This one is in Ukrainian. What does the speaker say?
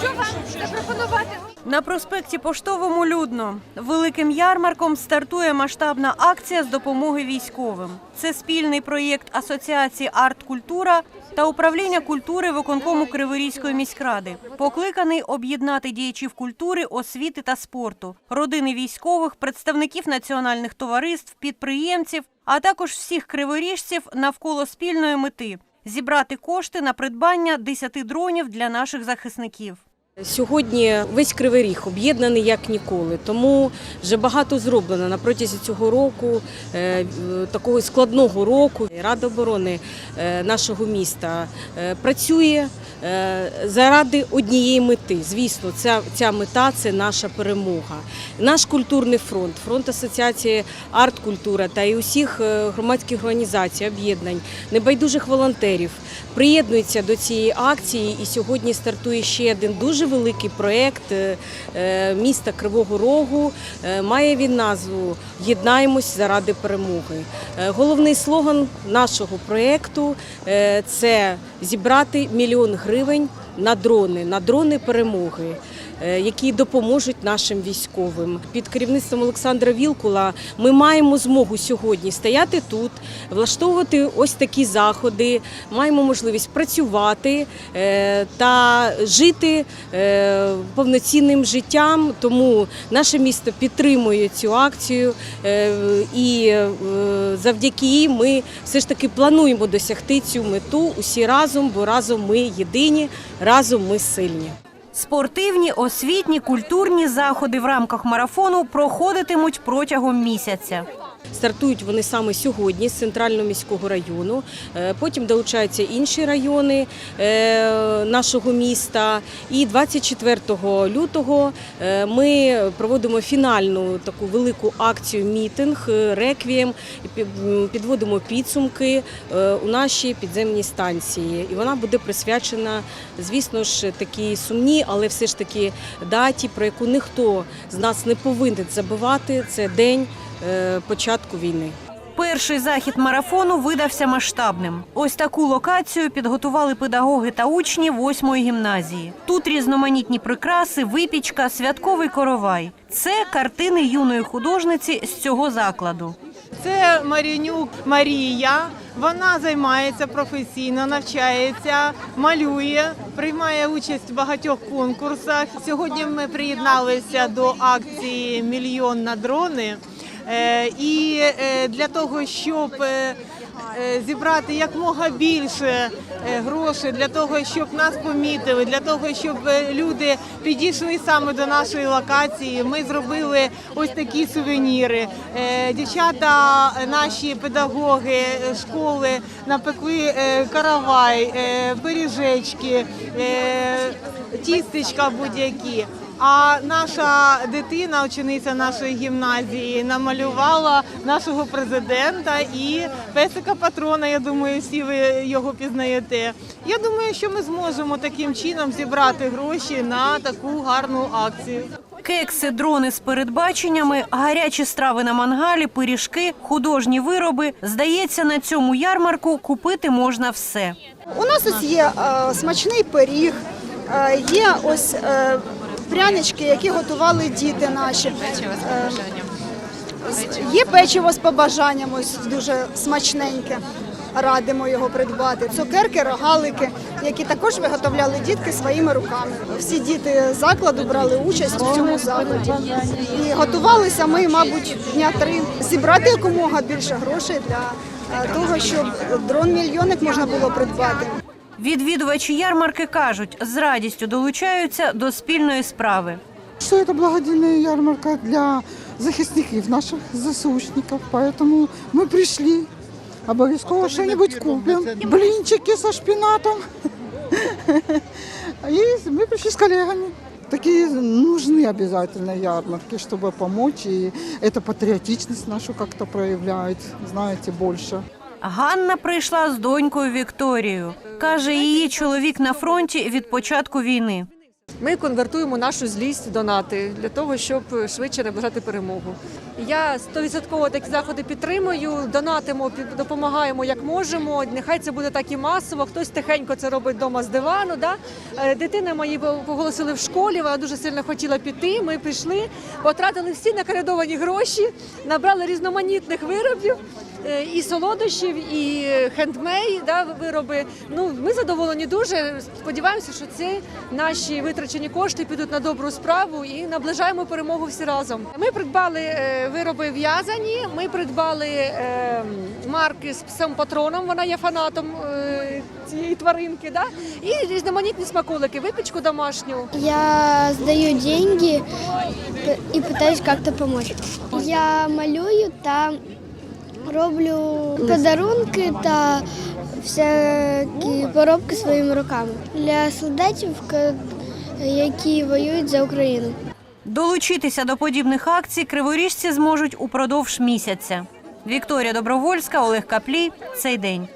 Що вам запропонувати? На проспекті Поштовому людно. Великим ярмарком стартує масштабна акція з допомоги військовим. Це спільний проєкт Асоціації Арт-Культура та управління культури виконкому Криворізької міськради. Покликаний об'єднати діячів культури, освіти та спорту, родини військових, представників національних товариств, підприємців, а також всіх криворіжців навколо спільної мети зібрати кошти на придбання 10 дронів для наших захисників. Сьогодні весь кривий ріг об'єднаний як ніколи, тому вже багато зроблено на протязі цього року, е, такого складного року. Рада оборони е, нашого міста е, працює заради однієї мети. Звісно, ця, ця мета це наша перемога. Наш культурний фронт, фронт асоціації арт-культура та і усіх е, громадських організацій, об'єднань, небайдужих волонтерів приєднуються до цієї акції. І сьогодні стартує ще один дуже великий проєкт е, е, міста Кривого Рогу. Е, Має він назву Єднаємось заради перемоги. Е, Головний слоган нашого проєкту е, це зібрати мільйон гривень на дрони, на дрони перемоги. Е, Які допоможуть нашим військовим під керівництвом Олександра Вілкула. Ми маємо змогу сьогодні стояти тут, влаштовувати ось такі заходи. Маємо можливість працювати е, та жити е, повноцінним життям. Тому наше місто підтримує цю акцію, і завдяки їй ми все ж таки плануємо досягти цю мету усі разом, бо разом ми єдині, разом ми сильні. Спортивні, освітні, культурні заходи в рамках марафону проходитимуть протягом місяця. Стартують вони саме сьогодні з центрального міського району. Е, Потім долучаються інші райони е, нашого міста. І 24 лютого е, ми проводимо фінальну таку велику акцію мітинг реквієм. Підводимо підсумки у нашій підземній станції. І вона буде присвячена, звісно ж, такій сумній, але все ж таки даті, про яку ніхто з нас не повинен забувати. Це день початку війни. Перший захід марафону видався масштабним. Ось таку локацію підготували педагоги та учні восьмої гімназії. Тут різноманітні прикраси, випічка, святковий коровай. Це картини юної художниці з цього закладу. Це Марінюк Марія. Вона займається професійно, навчається, малює, приймає участь в багатьох конкурсах. Сьогодні ми приєдналися до акції Мільйон на дрони. Е, І е, для того, щоб е, зібрати якмога більше грошей для того, щоб нас помітили, для того, щоб люди підійшли саме до нашої локації. Ми зробили ось такі сувеніри. Дівчата, наші педагоги школи напекли каравай, пиріжечки, тістечка будь-які. А наша дитина, учениця нашої гімназії, намалювала нашого президента і песика патрона. Я думаю, всі ви його пізнаєте. Я думаю, що ми зможемо таким чином зібрати гроші на таку гарну акцію. Кекси, дрони з передбаченнями, гарячі страви на мангалі, пиріжки, художні вироби. Здається, на цьому ярмарку купити можна все. У нас ось є е, смачний пиріг, е, є ось е, прянички, які готували діти наші. Е, з- Є печиво з побажанням, ось дуже смачненьке. Радимо його придбати. Цукерки, рогалики, які також виготовляли дітки своїми руками. Всі діти закладу брали участь у цьому заході. І готувалися ми, мабуть, дня три зібрати якомога більше грошей для е, того, щоб дрон-мільйонник можна було придбати. Відвідувачі ярмарки кажуть, з радістю долучаються до спільної справи. Что это благодійная ярмарка для захисників, наших ЗСУшників. Поэтому мы пришли. Обов'язково что-нибудь купим. Блинчики со шпинатом. И мы пришли с коллегами. Такие нужны обязательно ярмарки, чтобы помочь. И это патриотичность нашу как-то проявляет, знаете, больше. Ганна прийшла з донькою Вікторією. Каже, її чоловік на фронті від початку війни. ми конвертуємо нашу злість в донати для того, щоб швидше наближати перемогу. Я стовідсотково такі заходи підтримую, донатимо, допомагаємо як можемо. Нехай це буде так і масово. Хтось тихенько це робить вдома з дивану. Да? Е, Дитина мої поголосили в школі. Вона дуже сильно хотіла піти. Ми пішли, потратили всі накарядовані гроші, набрали різноманітних виробів. Е, І солодощів, і хендмей, да, вироби. Ну ми задоволені дуже. Сподіваємося, що ці наші витрачені кошти підуть на добру справу і наближаємо перемогу всі разом. Ми придбали е, вироби в'язані. Ми придбали е, марки з псом патроном. Вона є фанатом цієї тваринки. Да? І різноманітні смаколики, випічку домашню. Я сдаю деньги п- и пытаюсь как-то помочь. Я малюю та роблю подарунки та всякі поробки своїми руками для солдатів, які воюють за Україну. Долучитися до подібних акцій криворіжці зможуть упродовж місяця. Вікторія Добровольська, Олег Каплій. Цей день.